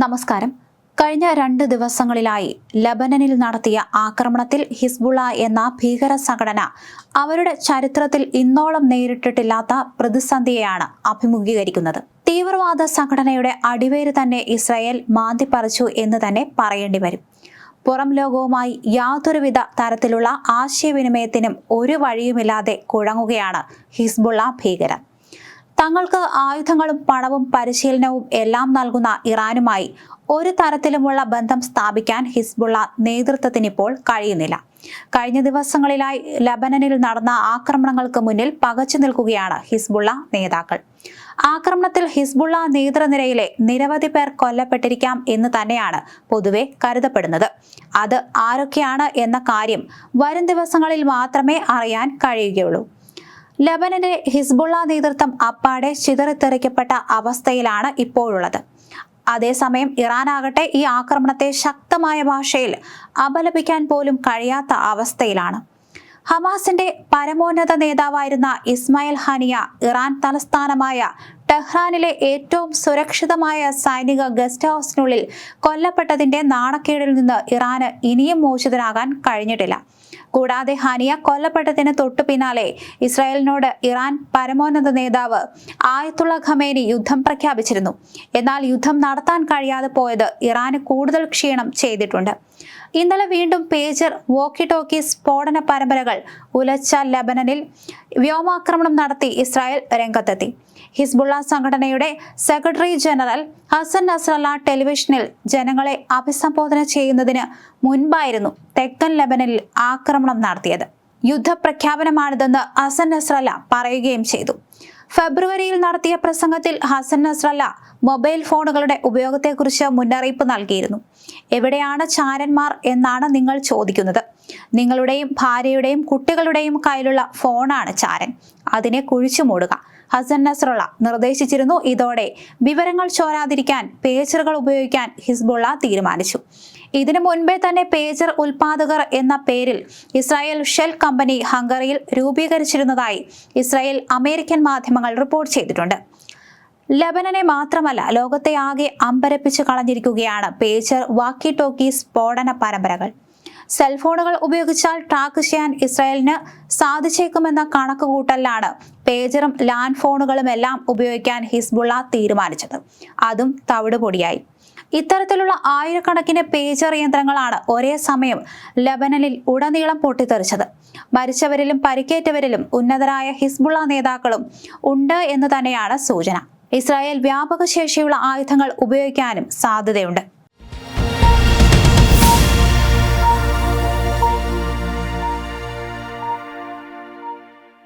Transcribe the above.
നമസ്കാരം. കഴിഞ്ഞ രണ്ട് ദിവസങ്ങളിലായി ലബനനിൽ നടത്തിയ ആക്രമണത്തിൽ ഹിസ്ബുള എന്ന ഭീകര സംഘടന അവരുടെ ചരിത്രത്തിൽ ഇന്നോളം നേരിട്ടിട്ടില്ലാത്ത പ്രതിസന്ധിയെയാണ് അഭിമുഖീകരിക്കുന്നത്. തീവ്രവാദ സംഘടനയുടെ അടിവേര് തന്നെ ഇസ്രായേൽ മാന്തിപ്പറിച്ചു എന്ന് തന്നെ പറയേണ്ടി വരും. പുറം ലോകവുമായി യാതൊരുവിധ തരത്തിലുള്ള ആശയവിനിമയത്തിനും ഒരു വഴിയുമില്ലാതെ കുഴങ്ങുകയാണ് ഹിസ്ബുള്ള ഭീകരർ തങ്ങൾക്ക് ആയുധങ്ങളും പണവും പരിശീലനവും എല്ലാം നൽകുന്ന ഇറാനുമായി ഒരു തരത്തിലുമുള്ള ബന്ധം സ്ഥാപിക്കാൻ ഹിസ്ബുള്ള നേതൃത്വത്തിനിപ്പോൾ കഴിയുന്നില്ല. കഴിഞ്ഞ ദിവസങ്ങളിലായി ലബനനിൽ നടന്ന ആക്രമണങ്ങൾക്ക് മുന്നിൽ പകച്ചു നിൽക്കുകയാണ് ഹിസ്ബുള്ള നേതാക്കൾ. ആക്രമണത്തിൽ ഹിസ്ബുള്ള നേതൃനിരയിലെ നിരവധി പേർ കൊല്ലപ്പെട്ടിരിക്കാം എന്ന് തന്നെയാണ് പൊതുവെ കരുതപ്പെടുന്നത്. അത് ആരൊക്കെയാണ് എന്ന കാര്യം വരും ദിവസങ്ങളിൽ മാത്രമേ അറിയാൻ കഴിയുകയുള്ളൂ. ലബനന്റെ ഹിസ്ബുള്ള നേതൃത്വം അപ്പാടെ ചിതറിത്തെറിക്കപ്പെട്ട അവസ്ഥയിലാണ് ഇപ്പോഴുള്ളത്. അതേസമയം ഇറാനാകട്ടെ ഈ ആക്രമണത്തെ ശക്തമായ ഭാഷയിൽ അപലപിക്കാൻ പോലും കഴിയാത്ത അവസ്ഥയിലാണ്. ഹമാസിന്റെ പരമോന്നത നേതാവായിരുന്ന ഇസ്മായിൽ ഹാനിയ ഇറാൻ തലസ്ഥാനമായ ടെഹ്റാനിലെ ഏറ്റവും സുരക്ഷിതമായ സൈനിക ഗസ്റ്റ് ഹൗസിനുള്ളിൽ കൊല്ലപ്പെട്ടതിന്റെ നാണക്കേടിൽ നിന്ന് ഇറാന് ഇനിയും മോചിതനാകാൻ കഴിഞ്ഞിട്ടില്ല. കൂടാതെ ഹാനിയ കൊല്ലപ്പെട്ടതിന് തൊട്ടു പിന്നാലെ ഇസ്രായേലിനോട് ഇറാൻ പരമോന്നത നേതാവ് ആയത്തുള്ള ഖമേനി യുദ്ധം പ്രഖ്യാപിച്ചിരുന്നു. എന്നാൽ യുദ്ധം നടത്താൻ കഴിയാതെ പോയത് ഇറാന് കൂടുതൽ ക്ഷീണം ചെയ്തിട്ടുണ്ട്. ഇന്നലെ വീണ്ടും പേജർ വോക്കി ടോക്കി സ്ഫോടന പരമ്പരകൾ ഉലച്ച ലബനനിൽ വ്യോമാക്രമണം നടത്തി ഇസ്രായേൽ രംഗത്തെത്തി. ഹിസ്ബുള്ള സംഘടനയുടെ സെക്രട്ടറി ജനറൽ ഹസൻ നസ്രല്ല ടെലിവിഷനിൽ ജനങ്ങളെ അഭിസംബോധന ചെയ്യുന്നതിന് മുൻപായിരുന്നു തെക്കൻ ലബനനിൽ ആക്രമണം നടത്തിയത്. യുദ്ധപ്രഖ്യാപനമാണിതെന്ന് ഹസൻ നസ്രല്ല പറയുകയും ചെയ്തു. ഫെബ്രുവരിയിൽ നടത്തിയ പ്രസംഗത്തിൽ ഹസൻ നസ്രല്ല മൊബൈൽ ഫോണുകളുടെ ഉപയോഗത്തെക്കുറിച്ച് മുന്നറിയിപ്പ് നൽകിയിരുന്നു. എവിടെയാണ് ചാരന്മാർ എന്നാണ് നിങ്ങൾ ചോദിക്കുന്നത്. നിങ്ങളുടെയും ഭാര്യയുടെയും കുട്ടികളുടെയും കയ്യിലുള്ള ഫോണാണ് ചാരൻ. അതിനെ കുഴിച്ചു മൂടുക. ഹസൻ നസ്രുള്ള നിർദ്ദേശിച്ചിരുന്നു ഇതോടെ വിവരങ്ങൾ ചോരാതിരിക്കാൻ പേജറുകൾ ഉപയോഗിക്കാൻ ഹിസ്ബുള്ള തീരുമാനിച്ചു. ഇതിനു മുൻപേ തന്നെ പേജർ ഉൽപാദകർ എന്ന പേരിൽ ഇസ്രായേൽ ഷെൽ കമ്പനി ഹംഗറിയിൽ രൂപീകരിച്ചിരുന്നതായി ഇസ്രായേൽ അമേരിക്കൻ മാധ്യമങ്ങൾ റിപ്പോർട്ട് ചെയ്തിട്ടുണ്ട്. ലബനനെ മാത്രമല്ല ലോകത്തെ ആകെ അമ്പരപ്പിച്ച് കളഞ്ഞിരിക്കുകയാണ് പേജർ വാക്കി ടോക്കി സ്ഫോടന പരമ്പരകൾ. സെൽഫോണുകൾ ഉപയോഗിച്ചാൽ ട്രാക്ക് ചെയ്യാൻ ഇസ്രായേലിന് സാധിച്ചേക്കുമെന്ന കണക്കുകൂട്ടലിലാണ് പേജറും ലാൻഡ് ഫോണുകളും എല്ലാം ഉപയോഗിക്കാൻ ഹിസ്ബുള്ള തീരുമാനിച്ചത്. അതും തവിടുപൊടിയായി. ഇത്തരത്തിലുള്ള ആയിരക്കണക്കിന് പേജർ യന്ത്രങ്ങളാണ് ഒരേ സമയം ലബനനിൽ ഉടനീളം പൊട്ടിത്തെറിച്ചത്. മരിച്ചവരിലും പരിക്കേറ്റവരിലും ഉന്നതരായ ഹിസ്ബുള്ള നേതാക്കളും ഉണ്ട് എന്ന് തന്നെയാണ് സൂചന. ഇസ്രായേൽ വ്യാപക ശേഷിയുള്ള ആയുധങ്ങൾ ഉപയോഗിക്കാനും സാധ്യതയുണ്ട്.